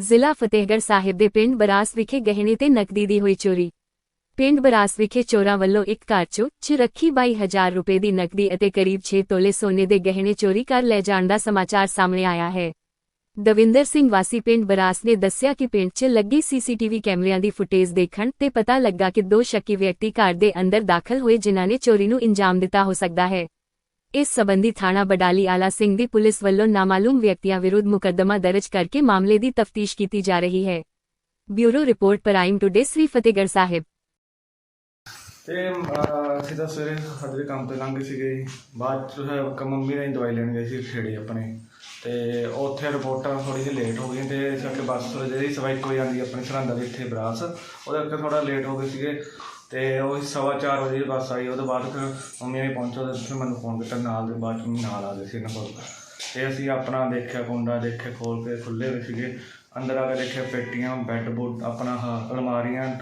ਜ਼ਿਲ੍ਹਾ ਫਤਿਹਗੜ੍ਹ ਸਾਹਿਬ ਦੇ ਪਿੰਡ ਬਰਾਸ ਵਿਖੇ ਗਹਿਣੇ ਤੇ ਨਕਦੀ ਦੀ ਹੋਈ ਚੋਰੀ। ਪਿੰਡ ਬਰਾਸ ਵਿਖੇ ਚੋਰਾਂ ਵੱਲੋਂ ਇੱਕ ਘਰ ਚੋਂ ਚ ਰੱਖੀ 22000 ਰੁਪਏ ਦੀ ਨਕਦੀ ਅਤੇ ਕਰੀਬ 6 ਤੋਲੇ ਸੋਨੇ ਦੇ ਗਹਿਣੇ ਚੋਰੀ ਕਰ ਲੈ ਜਾਣ ਦਾ ਸਮਾਚਾਰ ਸਾਹਮਣੇ ਆਇਆ ਹੈ। ਦਵਿੰਦਰ ਸਿੰਘ ਵਾਸੀ ਪਿੰਡ ਬਰਾਸ ਨੇ ਦੱਸਿਆ ਕਿ ਪਿੰਡ 'ਚ ਲੱਗੀ ਸੀਸੀਟੀਵੀ ਕੈਮਰਿਆਂ ਦੀ ਫੁਟੇਜ ਦੇਖਣ ਤੇ ਪਤਾ ਲੱਗਾ ਕਿ ਦੋ ਸ਼ੱਕੀ ਵਿਅਕਤੀ ਘਰ ਦੇ ਅੰਦਰ ਦਾਖਲ ਹੋਏ ਜਿਨ੍ਹਾਂ ਨੇ ਚੋਰੀ ਨੂੰ ਇੰਜਾਮ ਦਿੱਤਾ ਹੋ ਸਕਦਾ ਹੈ। ਇਸ ਸਬੰਧੀ ਥਾਣਾ ਬਡਾਲੀ ਆਲਾ ਸਿੰਘ ਦੀ ਪੁਲਿਸ ਵੱਲੋਂ ਨਾਮਾਲੂਮ ਵਿਅਕਤੀਆਂ ਵਿਰੁੱਧ ਮੁਕੱਦਮਾ ਦਰਜ ਕਰਕੇ ਮਾਮਲੇ ਦੀ ਤਫਤੀਸ਼ ਕੀਤੀ ਜਾ ਰਹੀ ਹੈ bureau report prime today Sri Fatehgarh Sahib ਤੇ ਅਹ, ਅਸੀਂ ਤਾਂ ਸਵੇਰੇ ਸਾਡੇ ਕੰਮ ਤੇ ਲੰਘੇ ਸੀਗੇ ਜੀ। ਬਾਅਦ ਚ ਹੈ ਕ ਮੰਮੀ ਨੇ ਦਵਾਈ ਲੈਣ ਗਏ ਸੀ ਖੇੜੇ ਆਪਣੇ ਤੇ ਉੱਥੇ ਰਿਪੋਰਟਾਂ ਥੋੜੀ ਜਿਹੀ ਲੇਟ ਹੋ ਗਈਆਂ ਤੇ ਇਸ ਕਰਕੇ ਬੱਸ ਜਿਹੜੀ ਸਵਾਈ ਕੋਈ ਆਂਦੀ ਆਪਣੀ ਸਰਹੰਦ ਦੇ ਇੱਥੇ ਬਰਾਸ ਉਹਦੇ ਕਰਕੇ ਥੋੜਾ ਲੇਟ ਹੋ ਗਏ ਸੀਗੇ ਤੇ ਉਹ ਸਵਾ ਚਾਰ ਵਜੇ ਬੱਸ ਆਈ, ਉਹਦੇ ਬਾਅਦ ਫਿਰ ਮੰਮੀ ਨੇ ਪਹੁੰਚੋ ਤੇ ਫਿਰ ਮੈਨੂੰ ਫੋਨ ਕੀਤਾ, ਨਾਲ ਦੇ ਬਾਅਦ ਚ ਮੰਮੀ ਨਾਲ ਆ ਗਏ ਸੀ ਇਹਨਾਂ ਕੋਲ। ਤੇ ਅਸੀਂ ਆਪਣਾ ਦੇਖਿਆ ਕੁੰਡਾ, ਦੇਖਿਆ ਖੋਲ ਕੇ ਖੁੱਲੇ ਹੋਏ ਸੀਗੇ। ਅੰਦਰ ਆ ਕੇ ਦੇਖਿਆ ਪੇਟੀਆਂ ਬੈੱਡ ਬੁੱਡ ਆਪਣਾ ਆਹ ਅਲਮਾਰੀਆਂ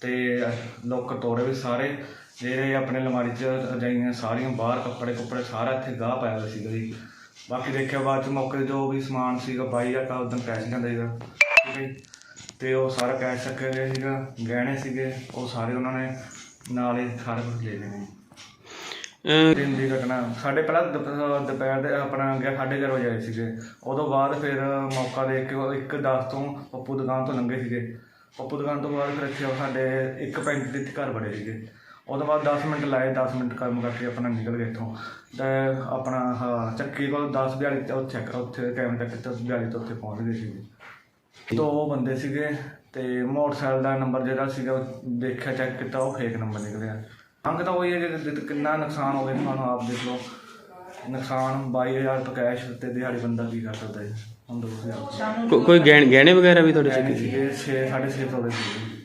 ਤੇ ਲੋਕ ਤੋੜੇ ਵੀ ਸਾਰੇ। ਜਿਹੜੇ ਆਪਣੇ ਅਲਮਾਰੀ 'ਚ ਰਜਾਈਆਂ ਸਾਰੀਆਂ, ਬਾਹਰ ਕੱਪੜੇ ਕੁੱਪੜੇ ਸਾਰਾ ਇੱਥੇ ਗਾਹ ਪਾਇਆ ਹੋਇਆ ਸੀਗਾ ਜੀ। ਬਾਕੀ ਦੇਖਿਆ ਬਾਅਦ 'ਚ ਮੌਕੇ ਜੋ ਵੀ ਸਮਾਨ ਸੀਗਾ, ਬਾਈ ਹਜ਼ਾਰ ਉਦੋਂ ਕੈਸ਼ ਜਾਂਦਾ ਸੀਗਾ। ਠੀਕ ਹੈ ਜੀ। ਤੇ ਉਹ ਸਾਰਾ ਕੈਸ਼ ਚੱਕਿਆ ਗਿਆ ਸੀਗਾ ਗਹਿਣੇ ਸੀਗੇ ਉਹ ਸਾਰੇ ਉਹਨਾਂ ਨੇ ਨਾਲ ਹੀ ਸਾਰਾ ਕੁਝ ਲੈ ਲਏ। ਅਹ ਦਿਨ ਦੀ ਘਟਨਾ। ਸਾਡੇ ਪਹਿਲਾਂ ਦੁਪ- ਦੁਪਹਿਰ ਦੇ ਆਪਣਾ ਗਿਆ ਸਾਢੇ ਗਿਆਰਾਂ ਵਜੇ ਆਏ ਸੀਗੇ। ਉਦੋਂ ਬਾਅਦ ਫਿਰ ਮੌਕਾ ਦੇਖ ਕੇ ਉਹ ਇੱਕ ਦਸ ਤੋਂ ਪੱਪੂ ਦੁਕਾਨ ਤੋਂ ਲੰਘੇ ਸੀਗੇ। ਪੱਪੂ ਦੁਕਾਨ ਤੋਂ ਬਾਅਦ ਫਿਰ ਇੱਥੇ ਉਹ ਸਾਡੇ ਇੱਕ ਪੈਂਟ ਦੇ ਇੱਥੇ ਘਰ ਬੜੇ ਸੀਗੇ। ਉਹਦੇ ਬਾਅਦ 10 ਮਿੰਟ ਲਾਏ 10 ਮਿੰਟ ਕੰਮ ਕਰਕੇ ਆਪਣਾ ਨਿਕਲ ਗਏ ਇੱਥੋਂ। ਤੇ ਆਪਣਾ ਹਾਂ ਚੱਕੀ ਕੋਲ 10 42 ਤੇ ਉੱਥੇ ਉੱਥੇ ਕੈਮਰੇ ਤੱਕ ਤੇ 42 ਤੋਂ ਉੱਥੇ ਪਹੁੰਚ ਗਏ ਸੀਗੇ। ਦੋ ਬੰਦੇ ਸੀਗੇ ਤੇ ਮੋਟਰਸਾਈਕਲ ਦਾ ਨੰਬਰ ਜਿਹੜਾ ਸੀਗਾ ਦੇਖਿਆ ਚੈੱਕ ਕੀਤਾ ਉਹ ਫੇਕ ਨੰਬਰ ਨਿਕਲਿਆ। ਅੰਕ ਤਾਂ ਉਹੀ ਹੈ ਕਿ ਕਿੰਨਾ ਨੁਕਸਾਨ ਹੋ ਗਿਆ ਤੁਹਾਨੂੰ ਆਪ ਦੇਖ ਲਓ। ਨੁਕਸਾਨ 22000 ਰੁਪਏ ਕੈਸ਼ ਤੇ ਦਿਹਾੜੀ ਬੰਦਾ ਕੀ ਕਰ ਸਕਦਾ ਹੈ? ਹੁਣ ਕੋ- ਕੋਈ ਗਹਿਣ- ਗਹਿਣੇ ਵਗੈਰਹ ਵੀ ਤੁਹਾਡੇ ਸੀਗੇ 6 6.5 ਤੋਲੇ ਸੀਗੇ।